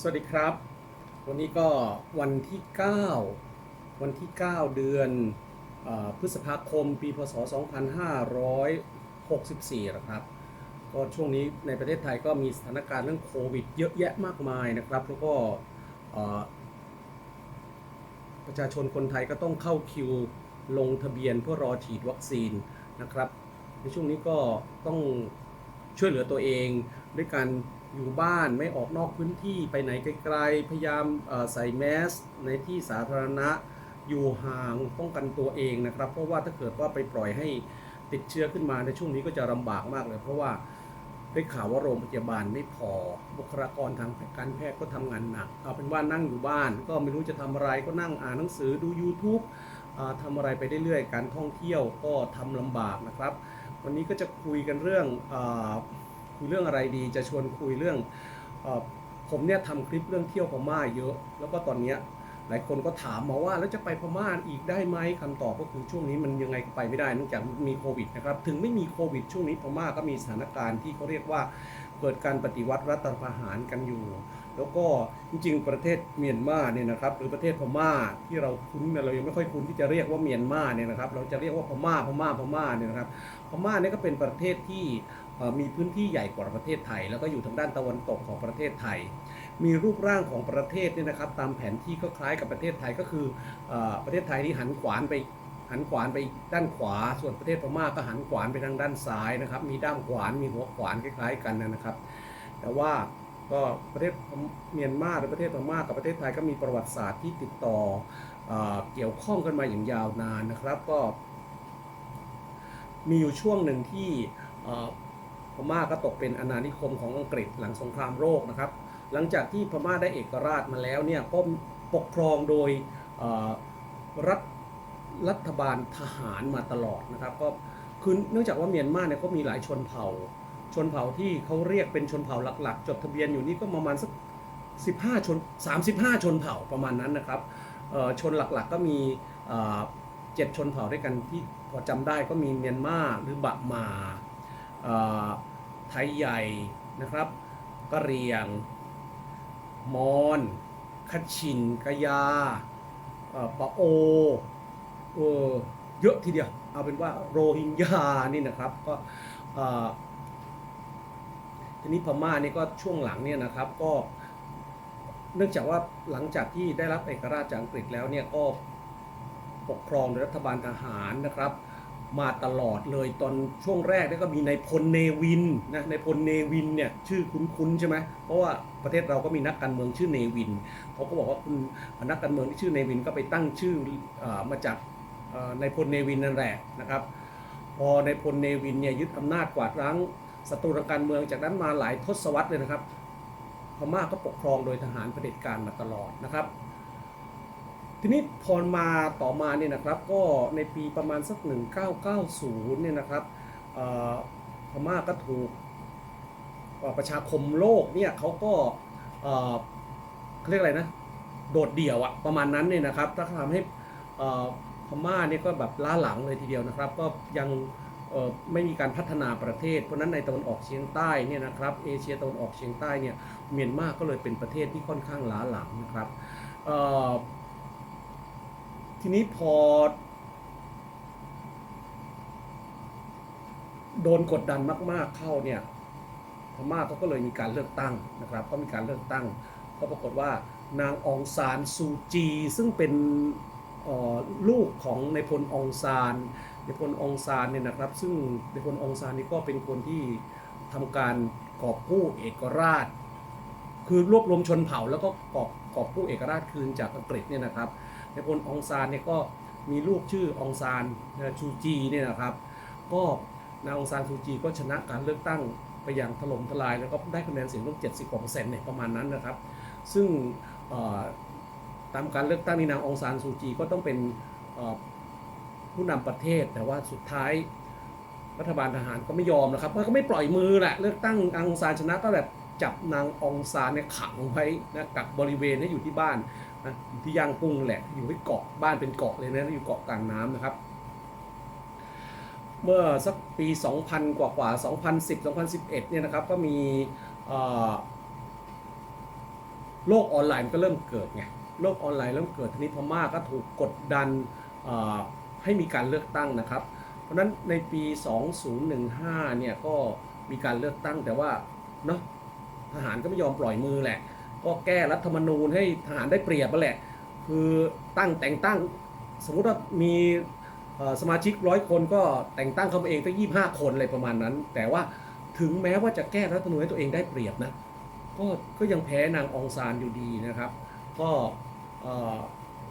สวัสดีครับ วันนี้ก็วันที่ 9 วันที่ 9 เดือนอพฤษภาคม ปีพศ 2564นะครับ ก็ช่วงนี้ในประเทศไทยก็มีสถานการณ์เรื่องโควิดเยอะแยะมากมายนะครับ แล้วก็ประชาชนคนไทยก็ต้องเข้าคิวลงทะเบียนเพื่อรอฉีดวัคซีนนะครับ ในช่วงนี้ก็ต้องช่วยเหลือตัวเองด้วยการ อยู่บ้านไม่ออกนอกพื้นที่ไปไหนไกลๆ พยายามใส่แมสในที่สาธารณะ อยู่ห่างป้องกันตัวเองนะครับ เพราะว่าถ้าเกิดว่าไปปล่อยให้ติดเชื้อขึ้นมาในช่วงนี้ก็จะลำบากมากเลย เพราะว่าได้ข่าวว่าโรงพยาบาลไม่พอ บุคลากรทางการแพทย์ก็ทำงานหนัก เอาเป็นว่านั่งอยู่บ้าน ก็ไม่รู้จะทำอะไรก็นั่งอ่านหนังสือดู YouTube อ่าทำอะไรไปเรื่อยๆ การท่องเที่ยวก็ทำลำบากนะครับ วันนี้ก็จะคุยกันเรื่องอ คุยเรื่องอะไรดี จะชวนคุยเรื่องอผมเนี่ยทำคลิปเรื่องเที่ยวพม่าเยอะ แล้วก็ตอนเนี้ยหลายคนก็ถามมาว่าแล้วจะไปพม่าอีกได้ไหมคำตอบก็คือช่วงนี้มันยังไงก็ไปไม่ได้เนื่องจากมีโควิดนะครับถึงไม่มีโควิดช่วงนี้พม่าก็มีสถานการณ์ที่เขาเรียกว่าเกิดการปฏิวัติรัฐประหารกันอยู่ แล้วก็จริงๆประเทศเมียนมาเนี่ยนะครับหรือประเทศพม่าที่เราคุ้นเนี่ยเรายังไม่ค่อยคุ้นที่จะเรียกว่าเมียนมาเนี่ยนะครับเราจะเรียกว่าพม่าพม่าพม่าเนี่ยนะครับพม่าเนี่ยก็เป็นประเทศที่ มีพื้นที่ใหญ่กว่าประเทศไทย แล้วก็อยู่ทางด้านตะวันตกของประเทศไทย มีรูปร่างของประเทศเนี่ยนะครับ ตามแผนที่ก็คล้ายกับประเทศไทยก็คือประเทศไทยนี่หันขวานไปหันขวานไปด้านขวา ส่วนประเทศพม่าก็หันขวานไปทางด้านซ้ายนะครับ มีด้ามขวาน มีหัวขวานคล้ายๆกันนะครับ แต่ว่าก็ประเทศเมียนมาหรือประเทศพม่ากับประเทศไทยก็มีประวัติศาสตร์ที่ติดต่อเอ่อเกี่ยวข้องกันมาอย่างยาวนานนะครับ ก็ มีอยู่ช่วงหนึ่งที่ พม่าก็ตกเป็นอาณานิคมของอังกฤษหลังสงครามโลกนะครับ หลังจากที่พม่าได้เอกราชมาแล้วเนี่ยก็ปกครองโดยรัฐรัฐบาลทหารมาตลอดนะครับก็คือเนื่องจากว่าเมียนมาเนี่ยก็มีหลายชนเผ่า ชนเผ่าที่เขาเรียกเป็นชนเผ่าหลัก ๆ จดทะเบียนอยู่นี่ก็ประมาณสัก15 ชน 35 ชนเผ่าประมาณนั้นนะครับชนหลักๆก็มีเจ็ดชนเผ่าด้วยกันที่พอจำได้ก็มีเมียนมาหรือบะหมาเอ่อ ไทยใหญ่นะครับกะเรียง มอนคชินกะยาปะโอเออเยอะทีเดียว เอาเป็นว่าโรฮิงญานี่นะครับก็ทีนี้พม่านี่ก็ช่วงหลังเนี่ยนะครับก็เนื่องจากว่าหลังจากที่ได้รับเอกราชจากอังกฤษแล้วเนี่ยก็ปกครองโดยรัฐบาลทหารนะครับ มาตลอดเลยตอนช่วงแรกเนี่ก็มีนายพลเนวินนะนายพลเนวินเนี่ยชื่อคุ้นๆใช่ไหมเพราะว่าประเทศเราก็มีนักการเมืองชื่อเนวินเขาก็บอกว่าคุณนักการเมืองที่ชื่อเนวินก็ไปตั้งชื่ออมาจากเอ่อนายพลเนวินนั่นแหละนะครับ พอนายพลเนวินเนี่ยยึดอำนาจกวาดล้างศัตรูทางการเมืองจากนั้นมาหลายทศวรรษเลยนะครับพม่าก็ปกครองโดยทหารเผด็จการมาตลอดนะครับ ทีนี้พอมาต่อมาเนี่ยนะครับก็ในปีประมาณสัก 1990 เนี่ยนะครับพม่าก็ถูกประชาคมโลกเนี่ยเขาก็เขาเรียกอะไรนะ โดดเดี่ยวอะประมาณนั้นเนี่ยนะครับถ้าทำให้พม่าเนี่ยก็แบบล้าหลังเลยทีเดียวนะครับ ก็ยังไม่มีการพัฒนาประเทศ เพราะนั้นในตะวันออกเฉียงใต้เนี่ยนะครับเอเชียตะวันออกเฉียงใต้เนี่ยเมียนมาก็เลยเป็นประเทศที่ค่อนข้างล้าหลังนะครับ ทีนี้พอ โดนกดดันมาก ๆเข้าเนี่ยพม่าเขาก็เลยมีการเลือกตั้งนะครับก็มีการเลือกตั้งก็ปรากฏว่านางองซานซูจี ซึ่งเป็นลูกของในพลองซานในพลองซานเนี่ยนะครับ ซึ่งในพลองซานนี่ก็เป็นคนที่ทำการกอบกู้เอกราช คือรวบรวมชนเผ่าแล้วก็กอบกอบกู้เอกราชคืนจากอังกฤษเนี่ยนะครับ ในพลองซานเนี่ยก็มีลูกชื่อองซานชูจีเนี่ยนะครับ ก็นางองซานชูจีก็ชนะการเลือกตั้งไปอย่างถล่มทลาย แล้วก็ได้คะแนนเสียงตั้ง70กว่าเปอร์เซ็นต์เนี่ยประมาณนั้นนะครับ ซึ่งตามการเลือกตั้งนี่นางองซานซูจีก็ต้องเป็นผู้นำประเทศ แต่ว่าสุดท้ายรัฐบาลทหารก็ไม่ยอมนะครับก็ไม่ปล่อยมือแหละเลือกตั้งอังซานชนะก็แบบจับนางองซานเนี่ยขังไว้นะกักบริเวณให้อยู่ที่บ้าน นะอยู่ที่ย่างกุ้งแหละ อยู่ที่เกาะบ้านเป็นเกาะเลยนะอยู่เกาะกลางน้ำนะครับ เมื่อสักปี 2000 กว่ากว่า2010 2011 เนี่ยนะครับ ก็มีโลกออนไลน์ก็เริ่มเกิดไงโลกออนไลน์เริ่มเกิดทีนี้พม่าก็ถูกกดดันให้มีการเลือกตั้งนะครับ เพราะฉะนั้นในปี 2015 เนี่ยก็มีการเลือกตั้งแต่ว่าเนาะทหารก็ไม่ยอมปล่อยมือแหละ ก็แก้รัฐธรรมนูญให้ทหารได้เปรียบมาแหละ คือตั้งแต่งตั้ง สมมุติว่ามีสมาชิกร้อยคนก็แต่งตั้งเขาเองตั้งยี่ห้าคนอะไรประมาณนั้น แต่ว่าถึงแม้ว่าจะแก้รัฐธรรมนูญให้ตัวเองได้เปรียบนะก็ก็ยังแพ้นางองซานอยู่ดีนะครับ ก็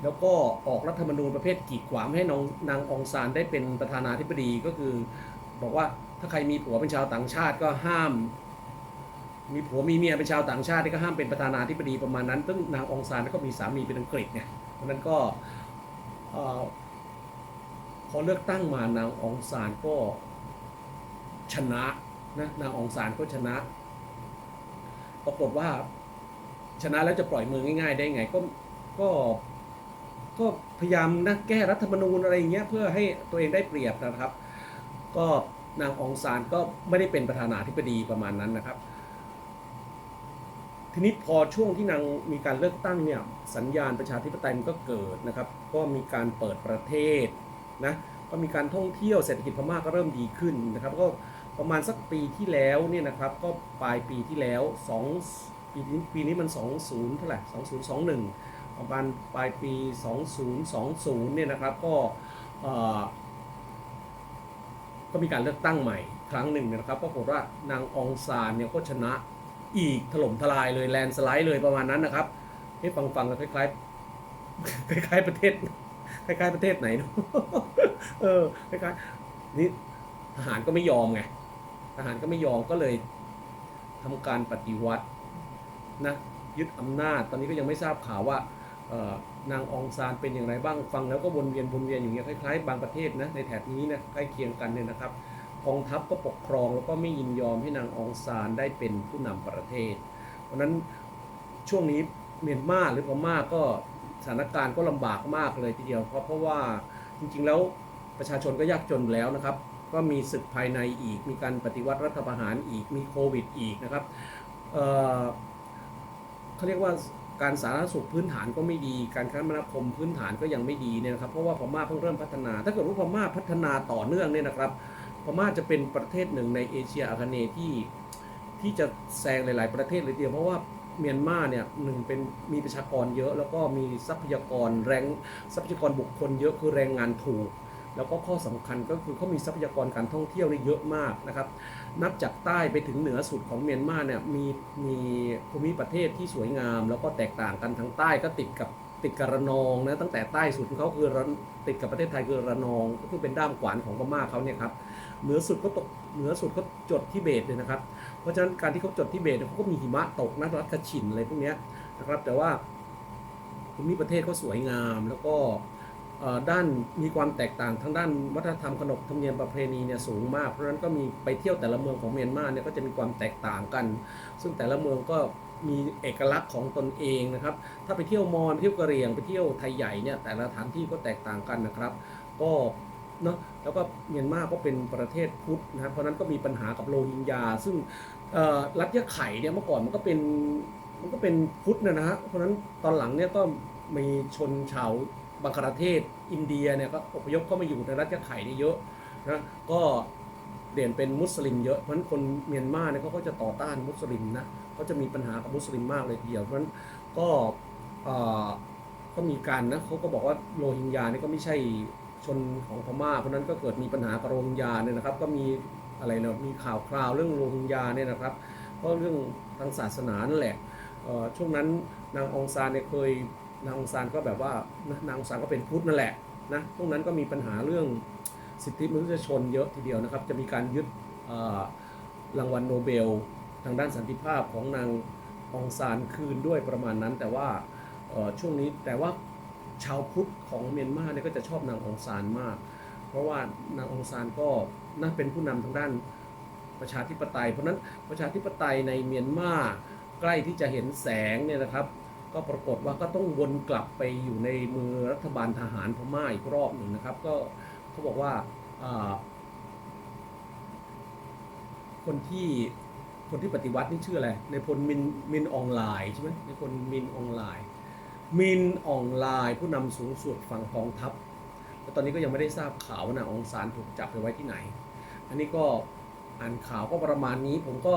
แล้วก็ออกรัฐธรรมนูญประเภทกีดขวางให้นางนางองซานได้เป็นประธานาธิบดีก็คือ บอกว่าถ้าใครมีผัวเป็นชาวต่างชาติก็ห้าม มีผัวมีเมียเป็นชาวต่างชาตินี่ก็ห้ามเป็นประธานาธิบดีประมาณนั้นซึ่งนางองซานก็มีสามีเป็นอังกฤษไงเพราะนั้นก็เอ่อพอเลือกตั้งมานางองซานก็ชนะนะนางองซานก็ชนะ ปรากฏว่าชนะแล้วจะปล่อยมือง่าย ๆ ได้ไงก็ก็ก็พยายามนะแก้รัฐธรรมนูญอะไรอย่างเงี้ยเพื่อให้ตัวเองได้เปรียบนะครับ ก็นางองซานก็ไม่ได้เป็นประธานาธิบดีประมาณนั้นนะครับ ทีนี้พอช่วงที่นางมีการเลือกตั้งเนี่ยสัญญาณประชาธิปไตยมันก็เกิดนะครับ ก็มีการเปิดประเทศนะก็มีการท่องเที่ยวเศรษฐกิจพม่าก็เริ่มดีขึ้นนะครับ ก็ประมาณสักปีที่แล้วเนี่ยนะครับ ก็ปลายปีที่แล้ว2ปีนี้ปีนี้มัน 20 เท่าไหร่2021 ประมาณปลายปี 2020 เนี่ยนะครับก็ก็มีการเลือกตั้งใหม่ครั้งหนึ่งนะครับปรากฏว่านางองซานเนี่ยก็ชนะ อีกถล่มทลายเลยแลนสไลด์เลยประมาณนั้นนะครับให้ฟังฟังๆคล้ายๆคล้ายๆประเทศคล้ายๆประเทศไหนเนอะเออคล้ายๆนี่ทหารก็ไม่ยอมไงทหารก็ไม่ยอมก็เลยทำการปฏิวัตินะยึดอำนาจ ตอนนี้ก็ยังไม่ทราบข่าวว่านางองซานเป็นอย่างไรบ้างฟังแล้วก็วนเวียนวนเวียนอย่างเงี้ยคล้ายๆ บางประเทศนะในแถบนี้นะใกล้เคียงกันเนี่ยนะครับ กองทัพก็ปกครองแล้วก็ไม่ยินยอมให้นางองซานได้เป็นผู้นำประเทศ เพราะนั้นช่วงนี้เมียนมาหรือพม่าก็สถานการณ์ก็ลำบากมากเลยทีเดียว เพราะเพราะว่าจริงๆแล้วประชาชนก็ยากจนแล้วนะครับ ก็มีศึกภายในอีก มีการปฏิวัติรัฐประหารอีกมีโควิดอีกนะครับเเขาเรียกว่าการสาธารณสุขพื้นฐานก็ไม่ดี การคมนาคมพื้นฐานก็ยังไม่ดีเนี่ยนะครับ เพราะว่าพม่าเพิ่งเริ่มพัฒนา ถ้าเกิดว่าพม่าพัฒนาต่อเนื่องเนี่ยนะครับ พม่าจะเป็นประเทศหนึ่งในเอเชียอาคเนย์ที่ที่จะแซงหลาย ๆ ประเทศเลยทีเดียวเพราะว่าเมียนมาเนี่ยหนึ่งเป็นมีประชากรเยอะ แล้วก็มีทรัพยากรแรงทรัพยากรบุคคลเยอะคือแรงงานถูก แล้วก็ข้อสำคัญก็คือเขามีทรัพยากรการท่องเที่ยวนี่เยอะมากนะครับนับจากใต้ไปถึงเหนือสุดของเมียนมาเนี่ยมีมีภูมิประเทศที่สวยงาม แล้วก็แตกต่างกันทางใต้ก็ติดกับติดกับระนองนะตั้งแต่ใต้สุดของเขาคือติดกับประเทศไทยคือระนองก็คือเป็นด้ามขวานของพม่าเขาเนี่ยครับ เหนือสุดก็ตกเหนือสุดเขาจดทิเบตเลยนะครับ เพราะฉะนั้นการที่เขาจดทิเบตเนี่ยเขาก็มีหิมะตกนะรัฐคชินอะไรพวกนี้นะครับ แต่ว่าภูมิประเทศเขาสวยงามแล้วก็ด้านมีความแตกต่างทางด้านวัฒนธรรมขนบธรรมเนียมประเพณีเนี่ยสูงมาก เพราะฉะนั้นก็มีไปเที่ยวแต่ละเมืองของเมียนมาเนี่ยก็จะมีความแตกต่างกัน ซึ่งแต่ละเมืองก็มีเอกลักษณ์ของตนเองนะครับ ถ้าไปเที่ยวมอญไปเที่ยวกะเหรี่ยงไปเที่ยวไทยใหญ่เนี่ยแต่ละสถานที่ก็แตกต่างกันนะครับ ก็เนาะ แล้วก็เมียนมาก็เป็นประเทศพุทธนะครับเพราะนั้นก็มีปัญหากับโรฮิงญา ซึ่งรัฐยะไข่เนี่ยเมื่อก่อนมันก็เป็นมันก็เป็นพุทธนะนะฮะเพราะนั้นตอนหลังเนี่ยก็มีชนชาวบังคลาเทศอินเดียเนี่ยก็อพยพเข้ามาอยู่ในรัฐยะไข่นี่เยอะนะก็เปลี่ยนเป็นมุสลิมเยอะเพราะฉะนั้นคนเมียนมาเนี่ยเขาก็จะต่อต้านมุสลิมนะเขาจะมีปัญหากับมุสลิมมากเลยทีเดียวเพราะฉะนั้นก็ก็มีการนะเขาก็บอกว่าโรฮิงญาเนี่ยก็ไม่ใช่ ชนของพม่า เพราะนั้นก็เกิดมีปัญหากับโรฮิงญาเนี่ยนะครับ ก็มีอะไรเนาะมีข่าวคราวเรื่องโรฮิงญาเนี่ยนะครับ เพราะเรื่องทางศาสนานั่นแหละช่วงนั้นนางองซานเนี่ยเคยนางองซานก็แบบว่านางองซานก็เป็นพุทธนั่นแหละนะช่วงนั้นก็มีปัญหาเรื่องสิทธิมนุษยชนเยอะทีเดียวนะครับ จะมีการยึดรางวัลโนเบล ทางด้านสันติภาพของนางองซานคืนด้วยประมาณนั้น แต่ว่าช่วงนี้แต่ว่า ชาวพุทธของเมียนมาเนี่ยก็จะชอบนางองซานมาก เพราะว่านางองซานก็น่าเป็นผู้นำทางด้านประชาธิปไตย เพราะนั้นประชาธิปไตยในเมียนมาใกล้ที่จะเห็นแสงเนี่ยนะครับ ก็ปรากฏว่าก็ต้องวนกลับไปอยู่ในมือรัฐบาลทหารพม่าอีกรอบหนึ่งนะครับ ก็เขาบอกว่าอ่าคนที่คนที่ปฏิวัตินี่ชื่ออะไรในพลมินมินออนไลน์ใช่ไหมในพลมินออนไลน์ มินออนไลน์ผู้นำสูงสุดฝั่งกองทัพแต่ตอนนี้ก็ยังไม่ได้ทราบข่าวว่านาองซานถูกจับไปไว้ที่ไหน อันนี้ก็อ่านข่าวก็ประมาณนี้ผมก็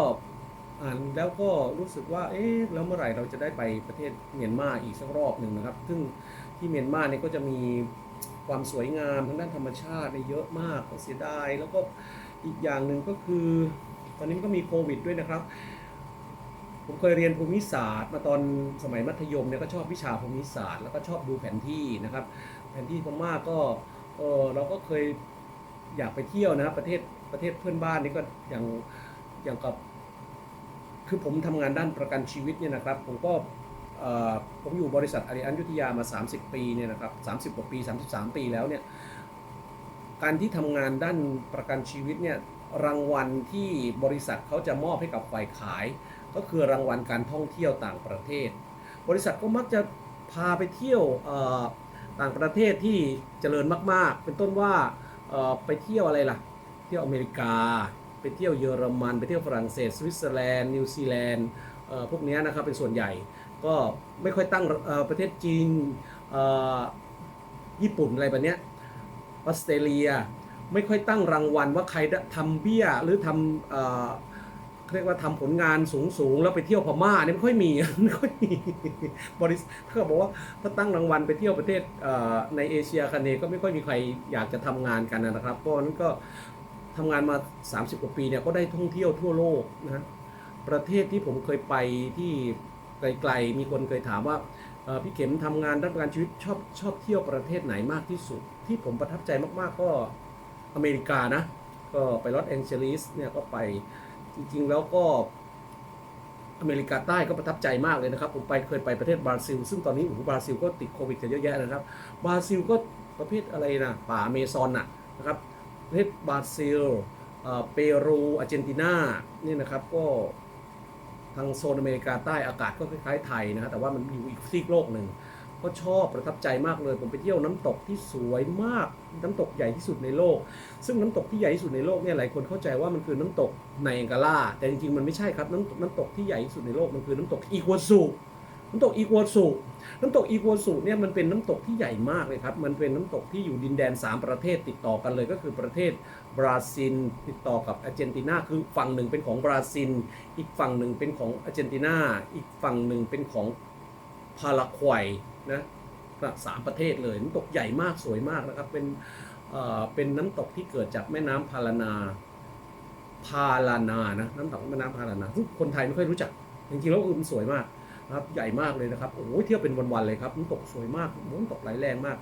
อ่านแล้วก็รู้สึกว่า เอ๊ะ แล้วเมื่อไหร่เราจะได้ไปประเทศเมียนมาอีกสักรอบหนึ่งนะครับ ซึ่งที่เมียนมาเนี่ยก็จะมีความสวยงามทางด้านธรรมชาติเนี่ยเยอะมากก็เสียดาย แล้วก็อีกอย่างหนึ่งก็คือ ตอนนี้มันก็มีโควิดด้วยนะครับ ผมเคยเรียนภูมิศาสตร์ มาตอนสมัยมัธยมเนี่ยก็ชอบวิชาภูมิศาสตร์ แล้วก็ชอบดูแผนที่นะครับ แผนที่พม่าก็เออเราก็เคยอยากไปเที่ยวนะครับประเทศประเทศเพื่อนบ้านนี่ก็อย่างอย่างกับ คือผมทำงานด้านประกันชีวิตเนี่ยนะครับ ผมก็ผมอยู่บริษัทอาริอันยุทธยามา 30 ปีเนี่ยนะครับ 30 กว่าปี 33 ปีแล้วเนี่ย การที่ทำงานด้านประกันชีวิตเนี่ย รางวัลที่บริษัทเขาจะมอบให้กับฝ่ายขาย ก็คือรางวัลการท่องเที่ยวต่างประเทศ บริษัทก็มักจะพาไปเที่ยวต่างประเทศที่เจริญมาก ๆ เป็นต้นว่าไปเที่ยวอะไรล่ะ เที่ยวอเมริกา ไปเที่ยวเยอรมัน ไปเที่ยวฝรั่งเศส สวิตเซอร์แลนด์ นิวซีแลนด์พวกนี้นะครับเป็นส่วนใหญ่ ก็ไม่ค่อยตั้งประเทศจีนญี่ปุ่นอะไรแบบนี้ออสเตรเลียไม่ค่อยตั้งรางวัลว่าใครทำเบี้ยหรือทำ เรียกว่าทำผลงานสูงสูงๆแล้วไปเที่ยวพม่าเนี่ยไม่ค่อยมีไม่ค่อยมีบริษัทเขาบอกว่าถ้าตั้งรางวัลไปเที่ยวประเทศในเอเชียคาเนก็ไม่ค่อยมีใครอยากจะทำงานกันนะครับเพราะนั้นก็ทำงานมา 30 กว่าปีเนี่ยก็ได้ท่องเที่ยวทั่วโลกนะประเทศที่ผมเคยไปที่ไกลๆมีคนเคยถามว่าพี่เข็มทำงานด้านประกันชีวิตชอบชอบเที่ยวประเทศไหนมากที่สุด ที่ผมประทับใจมากๆก็อเมริกานะก็ไปลอสแองเจลิสเนี่ยก็ไป จริงๆ แล้วก็อเมริกาใต้ก็ประทับใจมากเลยนะครับ ผมไปเคยไปประเทศบราซิล ซึ่งตอนนี้โอ้โหบราซิลก็ติดโควิดกันเยอะแยะนะครับ บราซิลก็ประเภทอะไรนะป่าอเมซอนน่ะนะครับประเทศบราซิลเอ่อเปรูอาร์เจนตินานี่นะครับก็ทางโซนอเมริกาใต้อากาศก็คล้ายๆไทยนะฮะแต่ว่ามันอยู่อีกซีกโลกหนึ่ง ก็ชอบประทับใจมากเลย ผมไปเที่ยวน้ำตกที่สวยมากน้ำตกใหญ่ที่สุดในโลก ซึ่งน้ำตกที่ใหญ่ที่สุดในโลกเนี่ยหลายคนเข้าใจว่ามันคือน้ำตกในแองการาแต่จริงๆมันไม่ใช่ครับน้ำน้ำตกที่ใหญ่ที่สุดในโลกมันคือน้ำตกอีกัวซูน้ำตกอีกัวซูน้ำตกอีกัวซูเนี่ยมันเป็นน้ำตกที่ใหญ่มากเลยครับ มันเป็นน้ำตกที่อยู่ดินแดน 3 ประเทศติดต่อกันเลยก็คือประเทศบราซิลติดต่อกับอาร์เจนตินาคือฝั่งหนึ่งเป็นของบราซิล อีกฝั่งหนึ่งเป็นของอาร์เจนตินา อีกฝั่งหนึ่งเป็นของพารากวัย นะสามประเทศเลยน้ำตกใหญ่มากสวยมากนะครับ เป็นเอ่อเป็นน้ำตกที่เกิดจากแม่น้ำพารานาพารานานะน้ำตกแม่น้ำพารานาซึ่งคนไทยไม่ค่อยรู้จักจริงๆแล้วมันสวยมากนะครับ ใหญ่มากเลยนะครับโอ้โหเที่ยวเป็นวันๆเลยครับน้ำตกสวยมากน้ำตกไหลแรงมาก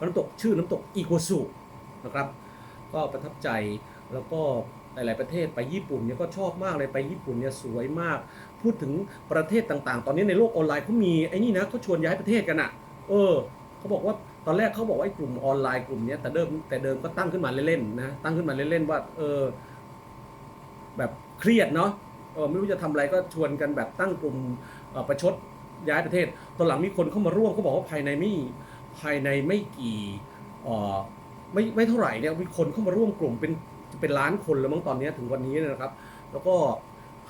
น้ำตกชื่อน้ำตกอีกวสุนะครับ ก็ประทับใจแล้วก็ ลาย ๆ ประเทศไปญี่ปุ่นเนี่ยก็ชอบมากเลยไปญี่ปุ่นเนี่ยสวยมาก พูดถึงประเทศต่างๆ ตอนนี้ในโลกออนไลน์เขามีไอ้นี่นะเขาชวนย้ายประเทศกันอะเออเขาบอกว่าตอนแรกเขาบอกว่าไอ้กลุ่มออนไลน์กลุ่มเนี้ยแต่เดิมแต่เดิมก็ตั้งขึ้นมาเล่นๆนะตั้งขึ้นมาเล่นๆว่าเออแบบเครียดเนาะเออไม่รู้จะทำอะไรก็ชวนกันแบบตั้งกลุ่มออประชดย้ายประเทศ ตอนหลังมีคนเข้ามาร่วมเขาบอกว่าภายในไม่ภายในไม่กี่ออไม่ไม่เท่าไหร่เนี่ยมีคนเข้ามาร่วมกลุ่มเป็น เป็นล้านคนแล้วมั้งตอนนี้ถึงวันนี้นะครับ แล้วก็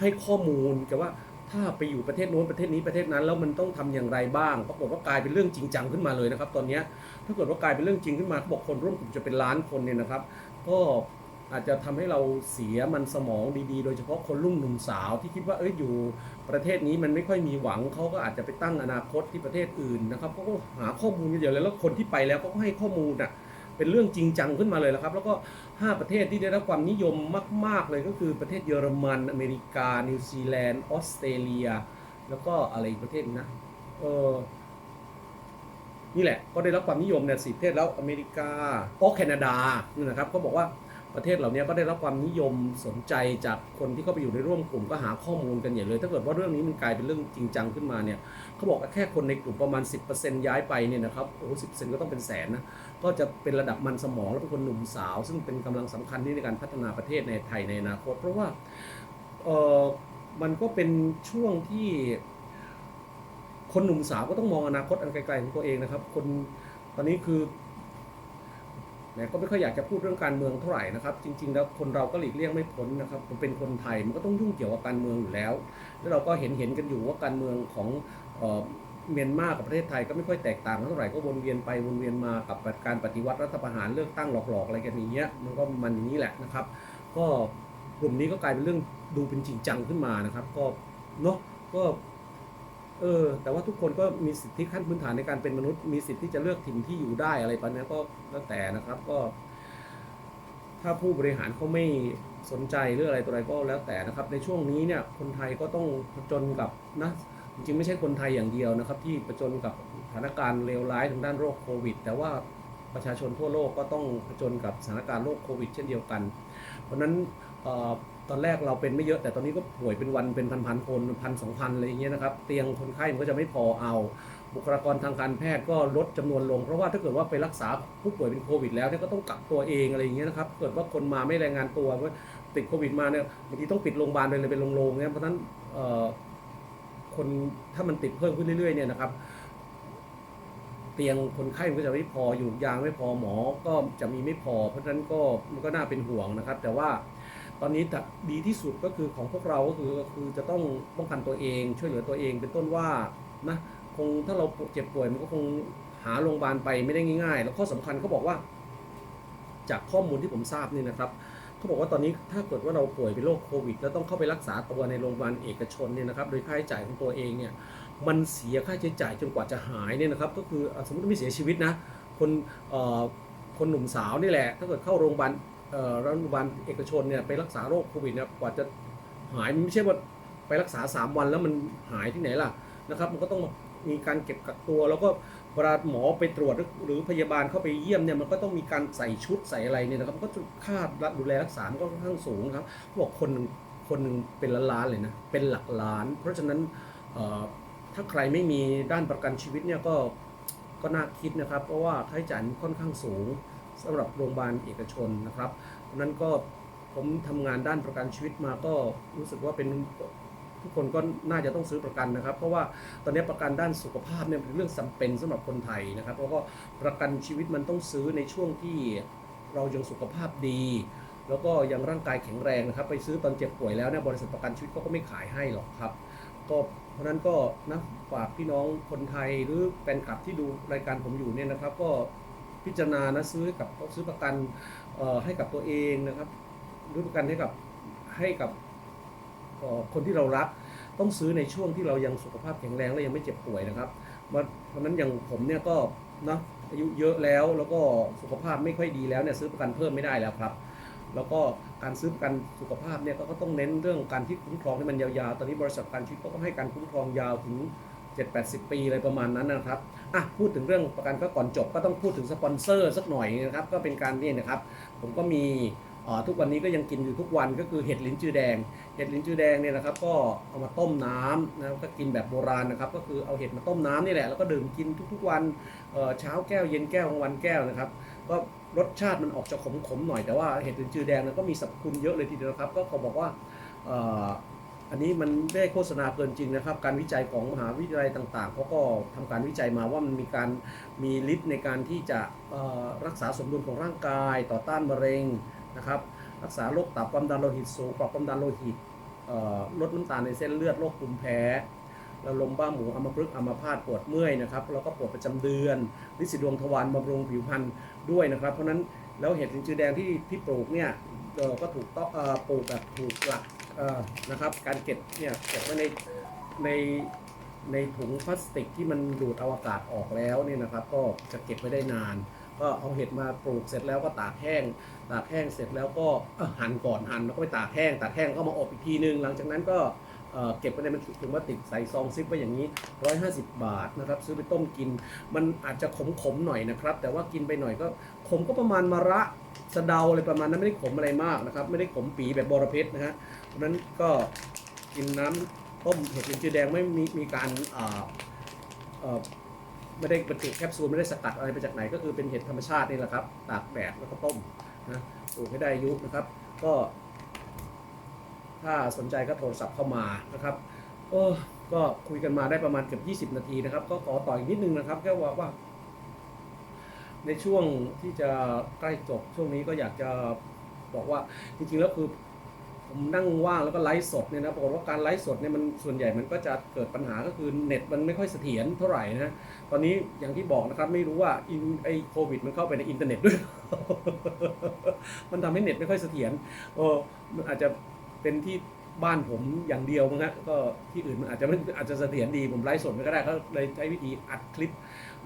ให้ข้อมูลกันว่าถ้าไปอยู่ประเทศโน้นประเทศนี้ประเทศนั้น แล้วมันต้องทำอย่างไรบ้างปรากฏว่ากลายเป็นเรื่องจริงจังขึ้นมาเลยนะครับ ตอนนี้ถ้าเกิดว่ากลายเป็นเรื่องจริงขึ้นมาเขาบอกคนร่วมกลุ่มจะเป็นล้านคนเนี่ยนะครับ ก็อาจจะทำให้เราเสียมันสมองดีๆ โดยเฉพาะคนรุ่นหนุ่มสาวที่คิดว่าเอ้ยอยู่ประเทศนี้มันไม่ค่อยมีหวังเขาก็อาจจะไปตั้งอนาคตที่ประเทศอื่นนะครับเขาก็หาข้อมูลกันเยอะเลยแล้วคนที่ไปแล้วก็ให้ข้อมูลอะ เป็นเรื่องจริงจังขึ้นมาเลยละครับ แล้วก็ 5 ประเทศที่ได้รับความนิยมมาก ๆ เลยก็คือประเทศเยอรมัน อเมริกา นิวซีแลนด์ออสเตรเลีย แล้วก็อะไรอีกประเทศนึงนะเออนี่แหละก็ได้รับความนิยมเนี่ยสิประเทศแล้วอเมริกาอ๋อแคนาดานี่นะครับเขาบอกว่า ประเทศเหล่านี้ก็ได้รับความนิยมสนใจจากคนที่เข้าไปอยู่ในร่วมกลุ่มก็หาข้อมูลกันใหญ่เลย ถ้าเกิดว่าเรื่องนี้มันกลายเป็นเรื่องจริงจังขึ้นมาเนี่ยเขาบอกว่าแค่คนในกลุ่มประมาณ 10%ย้ายไปเนี่ยนะครับโอ้สิก็ต้องเป็นแสนนะก็จะเป็นระดับมันสมองและเป็นคนหนุ่มสาว ซึ่งเป็นกำลังสำคัญที่ในการพัฒนาประเทศในไทยในอนาคต เพราะว่าเออมันก็เป็นช่วงที่ คนหนุ่มสาวก็ต้องมองอนาคตอันไกลๆของตัวเองนะครับ คนตอนนี้คือ แหมแต่ก็ไม่ค่อยอยากจะพูดเรื่องการเมืองเท่าไหร่นะครับ จริง ๆ แล้วคนเราก็หลีกเลี่ยงไม่พ้นนะครับผมเป็นคนไทยมันก็ต้องยุ่งเกี่ยวกับการเมืองอยู่แล้ว แล้วเราก็เห็นเห็นกันอยู่ว่าการเมืองของเมียนมากับประเทศไทยก็ไม่ค่อยแตกต่างเท่าไหร่ก็วนเวียนไปวนเวียนมากับการปฏิวัติรัฐประหารเลือกตั้งหลอกๆอะไรกันอย่างเงี้ยมันก็มันอย่างนี้แหละนะครับ ก็กลุ่มนี้ก็กลายเป็นเรื่องดูเป็นจริงจังขึ้นมานะครับ ก็เนาะก็ เออ แต่ว่าทุกคนก็มีสิทธิขั้นพื้นฐานในการเป็นมนุษย์ มีสิทธิที่จะเลือกถิ่นที่อยู่ได้อะไรประนี้ก็แล้วแต่นะครับก็ ถ้าผู้บริหารเขาไม่สนใจหรืออะไรตัวอะไรก็แล้วแต่นะครับ ในช่วงนี้เนี่ย คนไทยก็ต้องผจญกับนะจริงๆไม่ใช่คนไทยอย่างเดียวนะครับ ที่ผจญกับสถานการณ์เลวร้ายทางด้านโรคโควิด แต่ว่าประชาชนทั่วโลกก็ต้องผจญกับสถานการณ์โรคโควิด เช่นเดียวกัน เพราะฉะนั้น ตอนแรกเราเป็นไม่เยอะแต่ตอนนี้ก็ป่วยเป็นวันเป็นพันๆคนพันสองพันอะไรอย่างเงี้ยนะครับ เตียงคนไข้มันก็จะไม่พอเอา บุคลากรทางการแพทย์ก็ลดจำนวนลง เพราะว่าถ้าเกิดว่าไปรักษาผู้ป่วยเป็นโควิด แล้วเนี่ยก็ต้องกักตัวเองอะไรอย่างเงี้ยนะครับเกิดว่าคนมาไม่รายงานตัวว่าติดโควิดมาเนี่ยบางทีต้องปิดโรงพยาบาลไปเลยเป็นโรงๆเนี่ยเพราะนั้นเอ่อคนถ้ามันติดเพิ่มขึ้นเรื่อยๆเนี่ยนะครับเตียงคนไข้มันก็จะไม่พออยู่ยางไม่พอหมอก็จะมีไม่พอ เพราะฉะนั้นก็มันก็น่าเป็นห่วงนะครับ แต่ว่า ตอนนี้ดีที่สุดก็คือของพวกเราก็คือก็คือจะต้องป้องกันตัวเอง ช่วยเหลือตัวเอง เป็นต้นว่านะคงถ้าเราเจ็บป่วยมันก็คงหาโรงพยาบาลไปไม่ได้ง่าย ๆ แล้วข้อสำคัญเขาบอกว่า จากข้อมูลที่ผมทราบนี่นะครับเขาบอกว่าตอนนี้ถ้าเกิดว่าเราป่วยเป็นโรคโควิด แล้วต้องเข้าไปรักษาตัวในโรงพยาบาลเอกชนเนี่ยนะครับ โดยค่าใช้จ่ายของตัวเองเนี่ยมันเสียค่าใช้จ่ายจนกว่าจะหายเนี่ยนะครับ ก็คือสมมติไม่เสียชีวิตนะ คนเอ่อคนหนุ่มสาวนี่แหละ ถ้าเกิดเข้าโรงพยาบาล โรงพยาบาลเอกชนเนี่ยไปรักษาโรคโควิดเนี่ยกว่าจะหายมันไม่ใช่ว่าไปรักษา 3 วันแล้วมันหายที่ไหนล่ะนะครับ มันก็ต้องมีการเก็บกักตัว แล้วก็เวลาหมอไปตรวจหรือพยาบาลเข้าไปเยี่ยมเนี่ยมันก็ต้องมีการใส่ชุดใส่อะไรเนี่ยนะครับมันก็ค่าดูแลรักษาก็ค่อนข้างสูงครับบอกคนหนึ่งคนหนึ่งเป็นล้านเลยนะเป็นหลักล้าน เพราะฉะนั้นถ้าใครไม่มีด้านประกันชีวิตเนี่ยก็ก็น่าคิดนะครับ เพราะว่าค่าใช้จ่ายค่อนข้างสูง สำหรับโรงพยาบาลเอกชนนะครับนั้นก็ผมทำงานด้านประกันชีวิตมาก็รู้สึกว่าเป็นทุกคนก็น่าจะต้องซื้อประกันนะครับ เพราะว่าตอนนี้ประกันด้านสุขภาพเนี่ยเป็นเรื่องจำเป็นสำหรับคนไทยนะครับ แล้วก็ประกันชีวิตมันต้องซื้อในช่วงที่เรายังสุขภาพดี แล้วก็ยังร่างกายแข็งแรงนะครับ ไปซื้อตอนเจ็บป่วยแล้วเนี่ยบริษัทประกันชีวิตเขาก็ไม่ขายให้หรอกครับก็เพราะฉะนั้นก็นะฝากพี่น้องคนไทยหรือแฟนคลับที่ดูรายการผมอยู่เนี่ยนะครับ ก็ พิจารณานะซื้อกับซื้อประกันให้กับตัวเองนะครับหรือประกันให้กับให้กับคนที่เรารัก ต้องซื้อในช่วงที่เรายังสุขภาพแข็งแรงและยังไม่เจ็บป่วยนะครับเพราะนั้นอย่างผมเนี่ยก็นะอายุเยอะแล้วแล้วก็สุขภาพไม่ค่อยดีแล้วเนี่ยซื้อประกันเพิ่มไม่ได้แล้วครับ แล้วก็การซื้อประกันสุขภาพเนี่ยก็ต้องเน้นเรื่องการที่คุ้มครองให้มันยาวๆ ตอนนี้บริษัทประกันชีวิตก็ให้การคุ้มครองยาวถึง 7-80 ปีอะไรประมาณนั้นนะครับ อะพูดถึงเรื่องประกันก็ก่อนจบก็ต้องพูดถึงสปอนเซอร์สักหน่อยนะครับก็เป็นการนี่นะครับ ผมก็มีอ่อทุกวันนี้ก็ยังกินอยู่ทุกวันก็คือเห็ดลิ้นจือแดง เห็ดลิ้นจือแดงเนี่ยนะครับก็เอามาต้มน้ำนะก็กินแบบโบราณนะครับก็คือเอาเห็ดมาต้มน้ำนี่แหละแล้วก็ดื่มกินทุกๆวันเอ่อเช้าแก้วเย็นแก้วกลางวันแก้วนะครับก็รสชาติมันออกจะขมๆหน่อยแต่ว่าเห็ดลิ้นจือแดงเนี่ยก็มีสรรพคุณเยอะเลยทีเดียวนะครับก็เขาบอกว่าเอันนี้มันได้โฆษณาเกินจริงนะครับ การวิจัยของมหาวิทยาลัยต่างๆเขาก็ทำการวิจัยมาว่ามันมีการมีฤทธิ์ในการที่จะรักษาสมดุลของร่างกาย ต่อต้านมะเร็งนะครับรักษาโรคตับความดันโลหิตสูงปรับความดันโลหิตลดน้ำตาลในเส้นเลือดโรคภูมิแพ้แล้วลมบ้าหมูอัมพฤกษ์อัมพาตปวดเมื่อยนะครับแล้วก็ปวดประจำเดือนลิสิดวงทวารบำรุงผิวพรรณด้วยนะครับ เพราะฉะนั้นแล้วเห็ดลินจือแดงที่ที่ปลูกเนี่ยก็ถูกต้องปลูกแบบถูกหลัก นะครับการเก็บเนี่ยเก็บไว้ในในในถุงพลาสติกที่มันดูดเอาอากาศออกแล้วเนี่ยนะครับ ก็จะเก็บไว้ได้นาน ก็เอาเห็ดมาปลูกเสร็จแล้วก็ตากแห้ง ตากแห้งเสร็จแล้วก็หั่นก่อนหั่นแล้วก็ไปตากแห้ง ตากแห้งก็มาอบอีกทีนึง หลังจากนั้นก็เก็บไว้ในมันถุงพลาสติกใส่ซองซิปไว้อย่างนี้ 150 บาทนะครับ ซื้อไปต้มกิน มันอาจจะขมๆหน่อยนะครับ แต่ว่ากินไปหน่อยก็ขมก็ประมาณมะระสะเดาอะไรประมาณนั้นไม่ได้ขมอะไรมากนะครับ ไม่ได้ขมปีแบบบอระเพ็ดนะฮะ นั้นก็กินน้ำต้มเห็ดลินจือแดงไม่มีมีการไม่ได้บรรจุแคปซูลไม่ได้สกัดอะไรไปจากไหน ก็คือเป็นเห็ดธรรมชาตินี่แหละครับ ตากแดดแล้วก็ต้มนะปลูกให้ได้อายุนะครับ ก็ ถ้าสนใจก็โทรศัพท์เข้ามานะครับเออก็คุยกันมาได้ประมาณเกือบ20 นาทีนะครับ ก็ขอต่ออีกนิดนึงนะครับแค่ว่าว่า ในช่วงที่จะใกล้จบช่วงนี้ก็อยากจะบอกว่าจริงๆแล้วคือ ผมนั่งว่างแล้วก็ไลฟ์สดเนี่ยนะปรากฏว่าการไลฟ์สดเนี่ยมันส่วนใหญ่มันก็จะเกิดปัญหาก็คือเน็ตมันไม่ค่อยเสถียรเท่าไหร่นะตอนนี้อย่างที่บอกนะครับไม่รู้ว่าอินไอโควิดมันเข้าไปในอินเทอร์เน็ตด้วย มันทำให้เน็ตไม่ค่อยเสถียรเออมันอาจจะเป็นที่บ้านผมอย่างเดียวมั้งฮะก็ที่อื่นมันอาจจะไม่อาจจะเสถียรดีผมไลฟ์สดไม่ก็ได้ก็เลยใช้วิธีอัดคลิป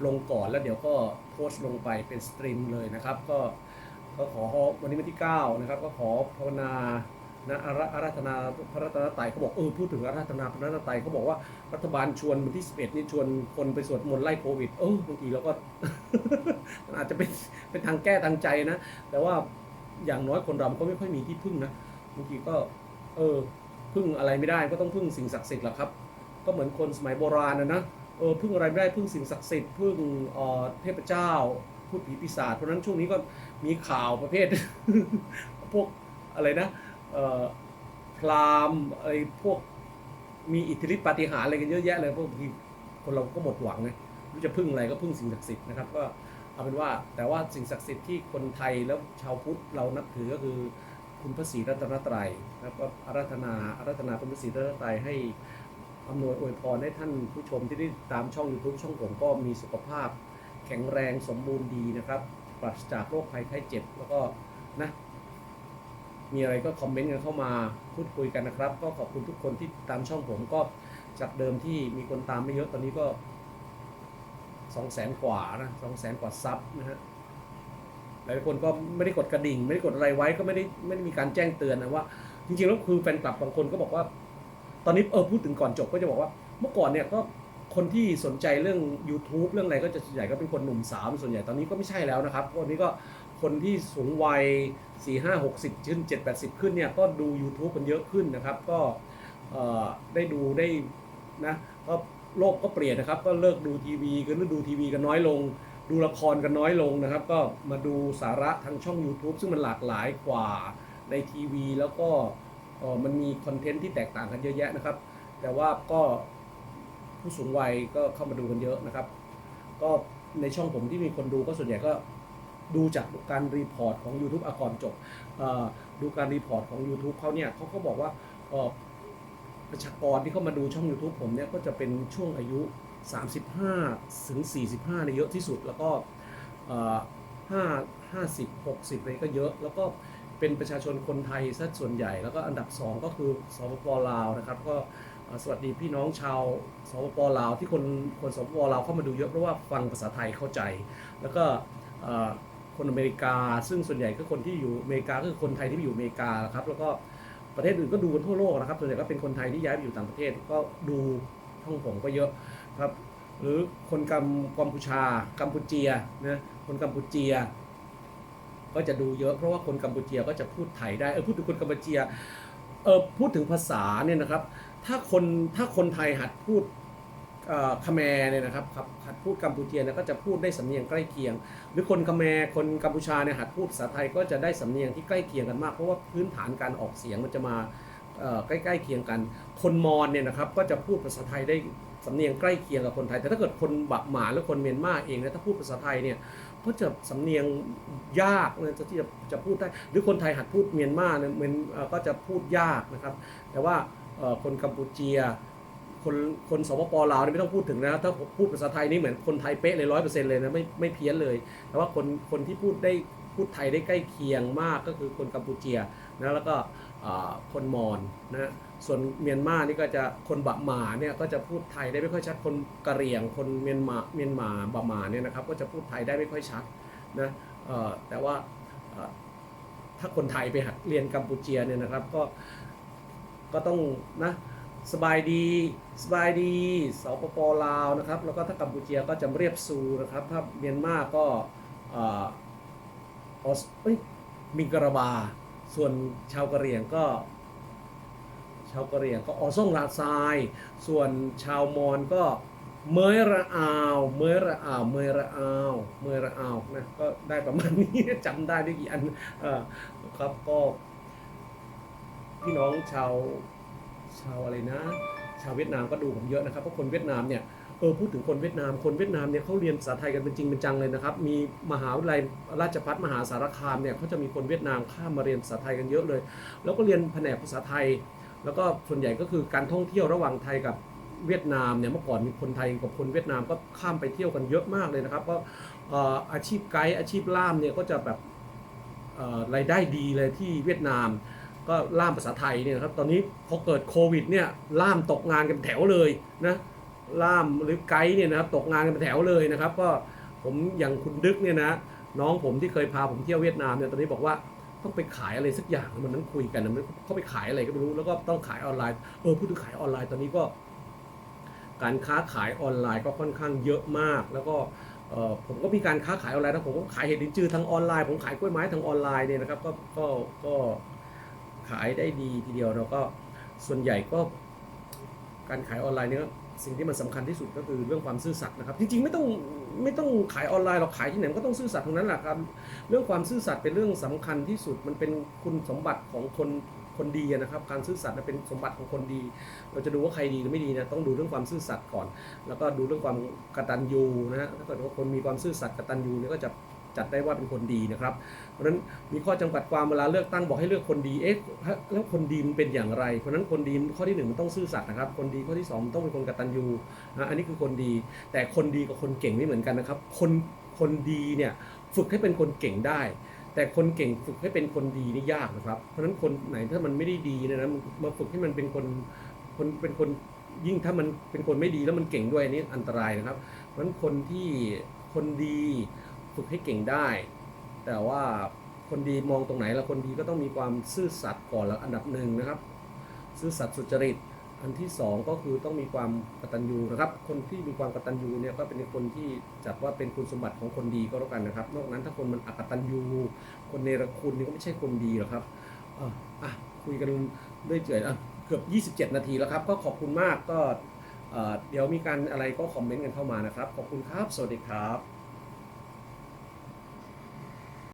ลงก่อนแล้วเดี๋ยวก็โพสต์ลงไปเป็นสตรีมเลยนะครับ ก็ก็ขอวันนี้วันที่ 9 นะครับ ก็ขอภาวนา นะอาราอาราธนาพระรัตนตรัยเขาบอกเออพูดถึงอาราธนาพระรัตนตรัยเขาบอกว่ารัฐบาลชวนวันที่11นี่ชวนคนไปสวดมนต์ไล่โควิดเออบางทีเราก็ อาจจะเป็นเป็นทางแก้ทางใจนะ แต่ว่าอย่างน้อยคนเราก็ไม่ค่อยมีที่พึ่งนะบางทีก็ เออพึ่งอะไรไม่ได้ก็ต้องพึ่งสิ่งศักดิ์สิทธิ์แหละครับ ก็เหมือนคนสมัยโบราณนะนะเออพึ่งอะไรไม่ได้พึ่งสิ่งศักดิ์สิทธิ์พึ่งเออเทพเจ้าพูดผีปีศาจเพราะฉะนั้นช่วงนี้ก็มีข่าวประเภท พวกอะไรนะ พราหมณ์อะไรพวกมีอิทธิฤทธิปาฏิหาริย์อะไรกันเยอะแยะเลยพวกทีคนเราก็หมดหวังไงไม่รู้จะพึ่งอะไรก็พึ่งสิ่งศักดิ์สิทธิ์นะครับก็เอาเป็นว่าแต่ว่าสิ่งศักดิ์สิทธิ์ที่คนไทยแล้วชาวพุทธเรานับถือก็คือคุณพระศรีรัตนตรัยแล้วก็อาราธนาอาราธนาคุณพระศรีรัตนตรัยให้อำนวยอวยพรให้ท่านผู้ชมที่ได้ตามช่อง YouTube ช่องผมก็มีสุขภาพ แข็งแรงสมบูรณ์ดีนะครับปราศจากโรคภัยไข้เจ็บแล้วก็นะ มีอะไรก็คอมเมนต์กันเข้ามาพูดคุยกันนะครับ ก็ขอบคุณทุกคนที่ตามช่องผมก็จากเดิมที่มีคนตามไม่เยอะตอนนี้ก็สองแสนกว่านะสองแสนกว่าซับนะฮะหลายคนก็ไม่ได้กดกระดิ่ง ไม่ได้กดอะไรไว้ก็ไม่ได้ไม่ได้มีการแจ้งเตือนนะว่า จริงๆแล้วคือแฟนคลับบางคนก็บอกว่า ตอนนี้เออพูดถึงก่อนจบก็จะบอกว่า เมื่อก่อนเนี่ยก็คนที่สนใจเรื่อง YouTube เรื่องอะไรก็จะส่วนใหญ่ก็เป็นคนหนุ่มสาวส่วนใหญ่ตอนนี้ก็ไม่ใช่แล้วนะครับวันนี้ก็ คนที่สูงวัย 4 5 60 ขึ้น 7 80 ขึ้นเนี่ยก็ดู YouTube กันเยอะขึ้นนะครับ ก็ได้ดูได้นะก็โลกก็เปลี่ยนนะครับ ก็เลิกดูทีวีกันดูทีวีกันน้อยลง ดูละครกันน้อยลงนะครับ ก็มาดูสาระทางช่อง YouTube ซึ่งมันหลากหลายกว่าในทีวี แล้วก็มันมีคอนเทนต์ที่แตกต่างกันเยอะแยะนะครับ แต่ว่าก็ผู้สูงวัยก็เข้ามาดูกันเยอะนะครับ ก็ในช่องผมที่มีคนดูก็ส่วนใหญ่ก็ ดูจากการรีพอร์ตของ YouTube อะก่อนจบดูการรีพอร์ตของ YouTube เขาเนี่ยเขาก็บอกว่าประชากรที่เข้ามาดูช่อง YouTube ผมเนี่ยก็จะเป็นช่วงอายุ 35 ถึง 45เนี่ยเยอะที่สุด แล้วก็5 50 60อะไรก็เยอะ แล้วก็เป็นประชาชนคนไทยซะส่วนใหญ่ แล้วก็อันดับ 2 ก็คือสปปลาวนะครับ ก็สวัสดีพี่น้องชาวสปปลาวที่คนคนสปปลาวเข้ามาดูเยอะเพราะว่าฟังภาษาไทยเข้าใจ แล้วก็ คนอเมริกา ซึ่งส่วนใหญ่ก็คนที่อยู่อเมริกาก็คือคนไทยที่ไปอยู่อเมริกาครับแล้วก็ประเทศอื่นก็ดูกันทั่วโลกนะครับส่วนใหญ่ก็เป็นคนไทยที่ย้ายไปอยู่ต่างประเทศก็ดูช่องผมก็เยอะครับ หรือคนกัมกัมพูชา กัมพูเจียนะคนกัมพูเจีย ก็จะดูเยอะเพราะว่าคนกัมพูเจียก็จะพูดไทยได้เออพูดถึงคนกัมพูเจียเออพูดถึงภาษาเนี่ยนะครับ ถ้าคนถ้าคนไทยหัดพูด คแมเนี่ยนะครับครับหัดพูดกัมพูเชียเนี่ยก็จะพูดได้สำเนียงใกล้เคียง หรือคนคแมคนกัมพูชาเนี่ยหัดพูดภาษาไทยก็จะได้สำเนียงที่ใกล้เคียงกันมาก เพราะว่าพื้นฐานการออกเสียงมันจะมาใกล้ๆเคียงกัน คนมอญเนี่ยนะครับก็จะพูดภาษาไทยได้สำเนียงใกล้เคียงกับคนไทย แต่ถ้าเกิดคนบักหมาหรือคนเมียนมาเองเนี่ยถ้าพูดภาษาไทยเนี่ยก็จะสำเนียงยากเลยที่จะจะพูดได้หรือคนไทยหัดพูดเมียนมาเนี่ยมียนก็จะพูดยากนะครับ แต่ว่าคนกัมพูเชีย คนคนสปปลาวนี่ไม่ต้องพูดถึงนะถ้าพูดภาษาไทยนี่เหมือนคนไทยเป๊ะเลยร้อยเปอร์เซ็นต์เลยนะไม่ไม่เพี้ยนเลย แต่ว่าคนคนที่พูดได้พูดไทยได้ใกล้เคียงมากก็คือคนกัมพูเชียนะแล้วก็คนมอญนะส่วนเมียนมานี่ก็จะคนบะหมาเนี่ยก็จะพูดไทยได้ไม่ค่อยชัดคนกะเหรี่ยง คนเมียนมาเมียนมาบะหมาเนี่ยนะครับก็จะพูดไทยได้ไม่ค่อยชัดนะแต่ว่าถ้าคนไทยไปหัดเรียนกัมพูเชียเนี่ยนะครับก็ก็ต้องนะ สบายดีสบายดีสปปลาวนะครับ แล้วก็ถ้ากัมพูชียก็จะเรียบซูนะครับ ถ้าเมียนมาก็ออสเอ้ยมิงกราบา ส่วนชาวกะเหรี่ยงก็ ชาวกะเหรี่ยงก็ออซ่งลาซาย ส่วนชาวมอญก็เมยระอาว เมยระอาว เมยระอาว เมยระอาวนะ ก็ได้ประมาณนี้จำได้ด้วยกี่อันอครับก็พี่น้องชาว ชาวอะไรนะ ชาวเวียดนามก็ดูผมเยอะนะครับเพราะคนเวียดนามเนี่ยเออพูดถึงคนเวียดนามคนเวียดนามเนี่ยเขาเรียนภาษาไทยกันเป็นจริงเป็นจังเลยนะครับ มีมหาวิทยาลัยราชภัฏมหาสารคามเนี่ยเขาจะมีคนเวียดนามข้ามมาเรียนภาษาไทยกันเยอะเลย แล้วก็เรียนแผนกภาษาไทย แล้วก็ส่วนใหญ่ก็คือการท่องเที่ยวระหว่างไทยกับเวียดนามเนี่ยเมื่อก่อนมีคนไทยกับคนเวียดนามก็ข้ามไปเที่ยวกันเยอะมากเลยนะครับก็เอ่ออาชีพไกด์อาชีพล่ามเนี่ยก็จะแบบรายได้ดีเลยที่เวียดนาม ก็ล่ามภาษาไทยเนี่ยครับตอนนี้พอเกิดโควิดเนี่ยล่ามตกงานกันแถวเลยนะล่ามหรือไกด์เนี่ยนะครับตกงานกันแถวเลยนะครับ ก็ผมอย่างคุณดึกเนี่ยนะน้องผมที่เคยพาผมเที่ยวเวียดนามเนี่ยตอนนี้บอกว่าต้องไปขายอะไรสักอย่างวันนั้นคุยกันนะมันเขาไปขายอะไรก็ไม่รู้แล้วก็ต้องขายออนไลน์เออพูดถึงขายออนไลน์ตอนนี้ก็ การค้าขายออนไลน์ก็ค่อนข้างเยอะมาก แล้วก็ผมก็มีการค้าขายออนไลน์นะผมก็ขายเห็ดดินจือทางออนไลน์ผมขายกล้วยไม้ทางออนไลน์เนี่ยนะครับก็ก็ก็ ขายได้ดีทีเดียวแล้วก็ส่วนใหญ่ก็การขายออนไลน์เนี่ยสิ่งที่มันสำคัญที่สุดก็คือเรื่องความซื่อสัตย์นะครับจริงๆไม่ต้องไม่ต้องขายออนไลน์หรอกขายที่ไหนก็ต้องซื่อสัตย์ทั้งนั้นแหละครับ เรื่องความซื่อสัตย์เป็นเรื่องสำคัญที่สุดมันเป็นคุณสมบัติของคนคนดีนะครับ การซื่อสัตย์น่ะเป็นสมบัติของคนดี เราจะดูว่าใครดีหรือไม่ดีนะต้องดูเรื่องความซื่อสัตย์ก่อน แล้วก็ดูเรื่องความกตัญญูนะฮะถ้าเกิดว่าคนมีความซื่อสัตย์กตัญญูเนี่ยก็จะ จัดได้ว่าเป็นคนดีนะครับ เพราะฉะนั้นมีข้อจำกัดความเวลาเลือกตั้งบอกให้เลือกคนดีเอ๊ะแล้วคนดีมันเป็นอย่างไร เพราะฉะนั้นคนดีข้อที่หนึ่งมันต้องซื่อสัตย์นะครับ คนดีข้อที่สองมันต้องเป็นคนกตัญญูนะอันนี้คือคนดี แต่คนดีกับคนเก่งไม่เหมือนกันนะครับ คนคนดีเนี่ยฝึกให้เป็นคนเก่งได้แต่คนเก่งฝึกให้เป็นคนดีนี่ยากนะครับ เพราะฉะนั้นคนไหนถ้ามันไม่ได้ดีเนยนะมาฝึกให้มันเป็นคนคนเป็นคนยิ่งถ้ามันเป็นคนไม่ดีแล้วมันเก่งด้วยอันนี้อันตรายนะครับ เพราะฉะนั้นคนที่คนดี ฝึกให้เก่งได้ แต่ว่าคนดีมองตรงไหนแล้วคนดีก็ต้องมีความซื่อสัตย์ก่อนแล้วอันดับหนึ่งนะครับ ซื่อสัตย์สุจริต อันที่สองก็คือต้องมีความกตัญญูนะครับ คนที่มีความกตัญญูเนี่ยก็เป็นคนที่จัดว่าเป็นคุณสมบัติของคนดีก็แล้วกันนะครับ นอกนั้นถ้าคนมันอกตัญญูคนเนรคุณนี่ก็ไม่ใช่คนดีหรอกครับอ่อะคุยกันเรื่อยเปื่อยอะเกือบ 27 นาทีแล้วครับ ก็ขอบคุณมากก็เดี๋ยวมีการอะไรก็คอมเมนต์กันเข้ามานะครับ ขอบคุณครับ สวัสดีครับ